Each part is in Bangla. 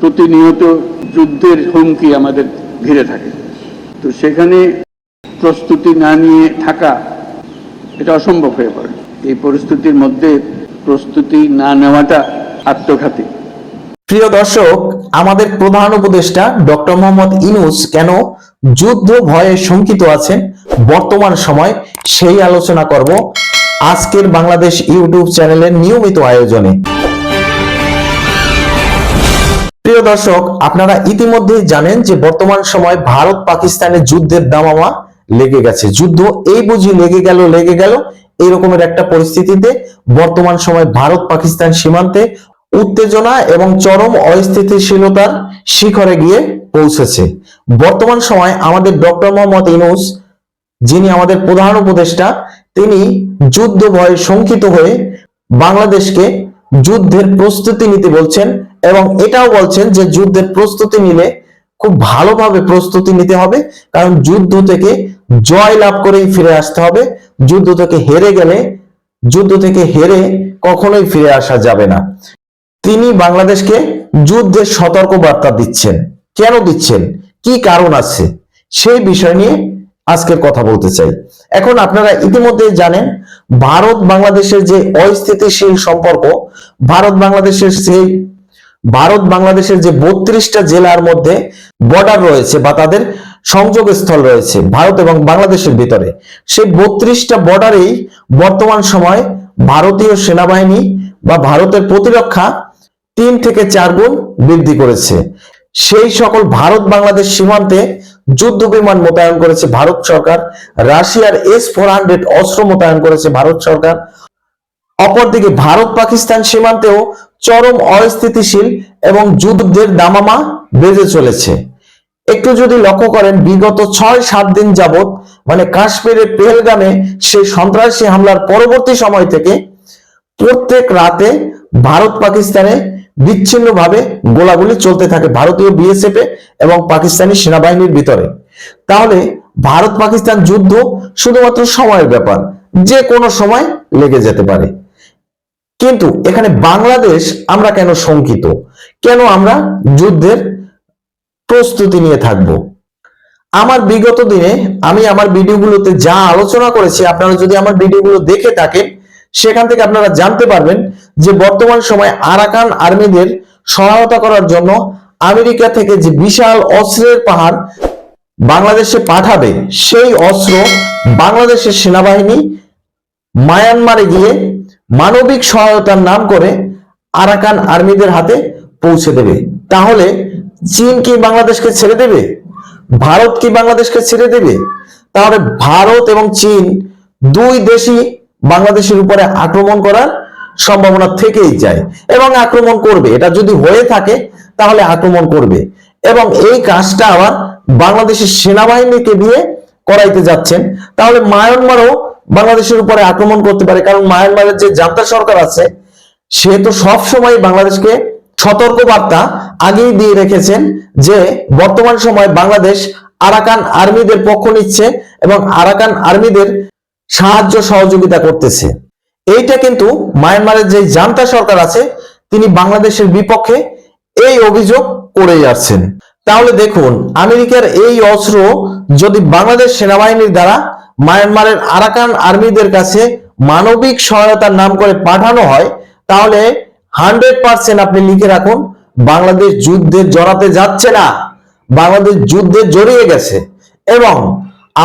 প্রতিনিয়ত যুদ্ধের হুমকি আমাদের ঘিরে থাকে। তো সেখানে প্রস্তুতি না নিয়ে থাকা এটা অসম্ভব হয়ে পড়ে। এই পরিস্থিতির মধ্যে প্রস্তুতি না নেওয়াটা আত্মঘাতী। প্রিয় দর্শক, আমাদের প্রধান উপদেষ্টা ডক্টর মোহাম্মদ ইনুস কেন যুদ্ধ ভয়ে শঙ্কিত আছেন? বর্তমান সময় সেই আলোচনা করব আজকের বাংলাদেশ ইউটিউব চ্যানেলের নিয়মিত আয়োজনে। প্রিয় দর্শক, আপনারা ইতিমধ্যেই জানেন যে বর্তমান সময় ভারত পাকিস্তানের যুদ্ধের দামামা লেগে গেছে। যুদ্ধ এই বুঝি লেগে গেল লেগে গেল, এরকমের একটা পরিস্থিতিতে বর্তমান সময় ভারত পাকিস্তান সীমান্তে উত্তেজনা এবং চরম অস্থিতিশীলতার শিখরে গিয়ে পৌঁছেছে। বর্তমান সময় আমাদের ডক্টর মোহাম্মদ ইনুস যিনি আমাদের প্রধান উপদেষ্টা, তিনি যুদ্ধ ভয়ে শঙ্কিত হয়ে বাংলাদেশকে যুদ্ধের প্রস্তুতি নিতে বলছেন এবং এটাও বলছেন যে যুদ্ধের প্রস্তুতি নিলে খুব ভালোভাবে প্রস্তুতি নিতে হবে, কারণ যুদ্ধ থেকে জয় লাভ করেই ফিরে আসতে হবে। যুদ্ধ থেকে হেরে গেলে, যুদ্ধ থেকে হেরে কখনোই ফিরে আসা যাবে না। তিনি বাংলাদেশকে যুদ্ধের সতর্ক বার্তা দিচ্ছেন। কেন দিচ্ছেন? কি কারণ আছে? সেই বিষয় নিয়ে আজকের কথা বলতে চাই। এখন আপনারা ইতিমধ্যে জানেন, ভারত বাংলাদেশের যে অস্থিতিশীল সম্পর্ক, ভারত বাংলাদেশের সেই, ভারত বাংলাদেশের যে বত্রিশটা জেলার মধ্যে বর্ডার রয়েছে বা তাদের সংযোগ স্থল রয়েছে ভারত এবং বাংলাদেশের ভিতরে। সেই বত্রিশটা বর্ডারেই বর্তমান সময় ভারতীয় সেনাবাহিনী বা ভারতের প্রতিরক্ষা তিন থেকে চার গুণ বৃদ্ধি করেছে। সেই সকল ভারত বাংলাদেশ সীমান্তে যুদ্ধ বিমান মোতায়েন করেছে ভারত সরকার। রাশিয়ার এস ফোর হান্ড্রেড অস্ত্র মোতায়েন করেছে ভারত সরকার। অপরদিকে ভারত পাকিস্তান সীমান্তেও চরম অস্থিতিশীল এবং যুদ্ধের দামামা বেড়ে চলেছে। একটু যদি লক্ষ্য করেন, বিগত ছয় সাত দিন যাবত মানে কাশ্মীরের পেহেলগামে সেই সন্ত্রাসী হামলার পরবর্তী সময় থেকে প্রত্যেক রাতে ভারত পাকিস্তানে বিচ্ছিন্নভাবে গোলাগুলি চলতে থাকে ভারতীয় বিএসএফ এবং পাকিস্তানি সেনাবাহিনীর ভিতরে। তাহলে ভারত পাকিস্তান যুদ্ধ শুধুমাত্র সময়ের ব্যাপার, যে কোনো সময় লেগে যেতে পারে। কিন্তু এখানে বাংলাদেশ আমরা কেন শঙ্কিত? কেন আমরা যুদ্ধের প্রস্তুতি নিয়ে থাকব? আমার বিগত দিনে আমি আমার ভিডিওগুলোতে যা আলোচনা করেছি, আপনারা যদি আমার ভিডিওগুলো দেখে থাকেন, সেখান থেকে আপনারা জানতে পারবেন যে বর্তমান সময় আরাকান আর্মিদের সহায়তা করার জন্য আমেরিকা থেকে যে বিশাল অস্ত্রের পাহাড় বাংলাদেশে পাঠাবে, সেই অস্ত্র বাংলাদেশের সেনাবাহিনী মায়ানমারে গিয়ে মানবিক সহায়তার নাম করে আরাকান আর্মিদের হাতে পৌঁছে দেবে। তাহলে চীন কি বাংলাদেশকে ছেড়ে দেবে? ভারত কি বাংলাদেশকে ছেড়ে দেবে? তাহলে ভারত এবং চীন দুই দেশই বাংলাদেশের উপরে আক্রমণ করার সম্ভাবনা থেকেই যায় এবং আক্রমণ করবে। এটা যদি হয়ে থাকে, তাহলে আক্রমণ করবে। এবং এই কাজটা আবার বাংলাদেশের সেনাবাহিনীকে দিয়ে করাইতে যাচ্ছেন। তাহলে মায়ানমারও বাংলাদেশের উপরে আক্রমণ করতে পারে, কারণ মায়ানমারের যে জান্তা সরকার আছে, সে তো সব সময় বাংলাদেশকে সতর্ক বার্তা আগেই দিয়ে রেখেছেন যে বর্তমান সময় বাংলাদেশ আরাকান আর্মিদের পক্ষ নিচ্ছে এবং আরাকান আর্মিদের সাহায্য সহযোগিতা করতেছে। এইটা কিন্তু মায়ানমারের যে জান্তা সরকার আছে, তিনি বাংলাদেশের বিপক্ষে এই অভিযোগ করে যাচ্ছেন তাহলে দেখুন, আমেরিকার এই অস্ত্র যদি বাংলাদেশ সেনাবাহিনীর দ্বারা মায়ানমারের আরাকান আর্মিদের কাছে মানবিক সহায়তার নাম করে পাঠানো হয়, তাহলে হান্ড্রেড পার্সেন্ট আপনি লিখে রাখুন, বাংলাদেশ যুদ্ধে জড়াতে যাচ্ছে না, বাংলাদেশ যুদ্ধে জড়িয়ে গেছে। এবং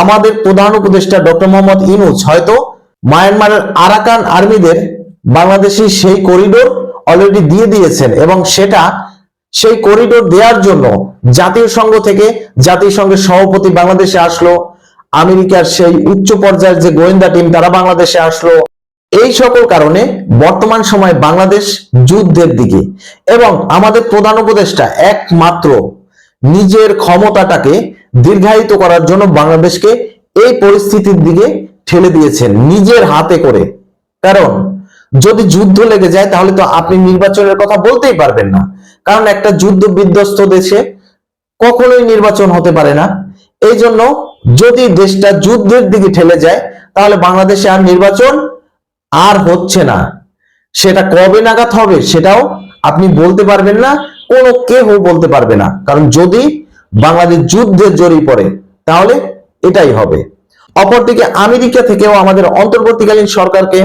আমাদের প্রধান উপদেষ্টা ডক্টর মোহাম্মদ ইনুজ হয়তো মায়ানমারের আরাকান আর্মিদের বাংলাদেশি সেই করিডোর অলরেডি দিয়ে দিয়েছেন এবং সেটা সেই করিডোর দেওয়ার জন্য জাতীয় সংঘ থেকে জাতিসংঘের সভাপতি বাংলাদেশে আসলো, আমেরিকার সেই উচ্চ পর্যায়ের যে গোয়েন্দা টিম তারা বাংলাদেশে আসলো। এই সকল কারণে বর্তমান সময় বাংলাদেশ যুদ্ধের দিকে এবং আমাদের প্রধান উপদেষ্টা একমাত্র নিজের ক্ষমতাটাকে দীর্ঘায়িত করার জন্য বাংলাদেশকে এই পরিস্থিতির দিকে ঠেলে দিয়েছেন নিজের হাতে করে। কারণ যদি যুদ্ধ লেগে যায়, তাহলে তো আপনি নির্বাচনের কথা বলতেই পারবেন না। কারণ একটা যুদ্ধ বিধ্বস্ত দেশে কখনোই নির্বাচন হতে পারে না। এই জন্য যদি দেশটা যুদ্ধের দিকে ঠেলে যায়, তাহলে বাংলাদেশে আর নির্বাচন আর হচ্ছে না। সেটা কবে নাগাদ হবে সেটাও আপনি বলতে পারবেন না, কোনো কেউ বলতে পারবে না। কারণ যদি বাংলাদেশ যুদ্ধে জড়িয়ে পড়ে, তাহলে এটাই হবে। অপরদিকে আমেরিকা থেকেও আমাদের অন্তর্বর্তীকালীন সরকারকে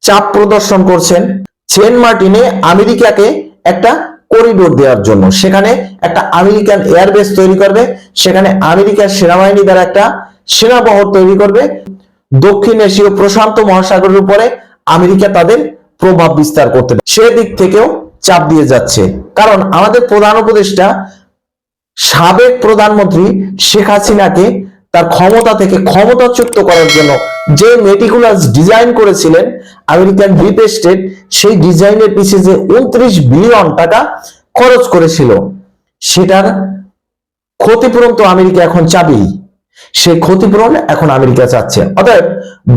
চাপ প্রদর্শন করছেন সেন্ট মার্টিনে আমেরিকাকে একটা করিডোর দেওয়ার জন্য। সেখানে একটা আমেরিকান এয়ারবেস তৈরি করবে, সেখানে আমেরিকার সেনাবাহিনী দ্বারা একটা সেনাবহর তৈরি করবে। দক্ষিণ এশীয় প্রশান্ত মহাসাগরের উপরে আমেরিকা তাদের প্রভাব বিস্তার করতে। সেদিক থেকেও চাপ দিয়ে যাচ্ছে। কারণ আমাদের প্রধান উপদেষ্টা, সাবেক প্রধানমন্ত্রী শেখ হাসিনাকে তার ক্ষমতা থেকে ক্ষমতাচ্যুত করার জন্য যে মেটিকুলাস ডিজাইন করেছিলেন আমেরিকান ডিপ স্টেট সেই ডিজাইনের পিছিয়ে যে উনত্রিশ বিলিয়ন টাকা খরচ করেছিল, সেটার ক্ষতিপূরণ তো আমেরিকা এখন চাবেই। সেই ক্ষতিপূরণ এখন আমেরিকা চাচ্ছে। অতএব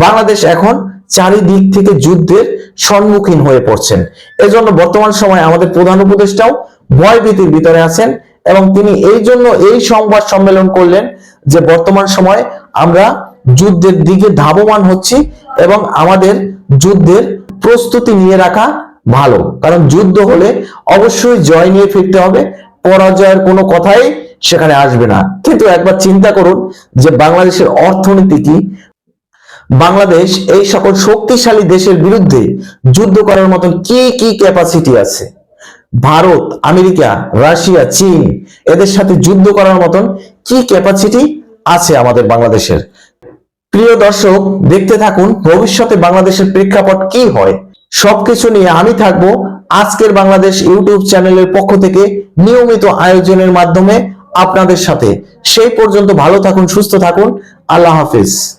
বাংলাদেশ এখন চারিদিক থেকে যুদ্ধের সম্মুখীন হয়ে পড়ছেন। এজন্য বর্তমান সময়ে আমাদের প্রধান উপদেষ্টাও ভয়ভীতির ভিতরে আছেন এবং তিনি এই জন্য এই সংবাদ সম্মেলন করলেন যে বর্তমান সময়ে আমরা যুদ্ধের দিকে ধাবমান হচ্ছি এবং আমাদের যুদ্ধের প্রস্তুতি নিয়ে রাখা ভালো। কারণ যুদ্ধ হলে অবশ্যই জয় নিয়ে ফিরতে হবে, পরাজয়ের কোনো কথাই সেখানে আসবে না। কিন্তু একবার চিন্তা করুন যে বাংলাদেশের অর্থনীতি কি? বাংলাদেশ এই সকল শক্তিশালী দেশের বিরুদ্ধে যুদ্ধ করার মতন কি কি ক্যাপাসিটি আছে? ভারত, আমেরিকা, রাশিয়া, চীন এদের সাথে যুদ্ধ করার মতন কি ক্যাপাসিটি আছে আমাদের বাংলাদেশের? প্রিয় দর্শক, দেখতে থাকুন ভবিষ্যতে বাংলাদেশের প্রেক্ষাপট কি হয়। সবকিছু নিয়ে আমি থাকব আজকের বাংলাদেশ ইউটিউব চ্যানেলের পক্ষ থেকে নিয়মিত আয়োজনের মাধ্যমে আপনাদের সাথে। সেই পর্যন্ত ভালো থাকুন, সুস্থ থাকুন। আল্লাহ হাফিজ।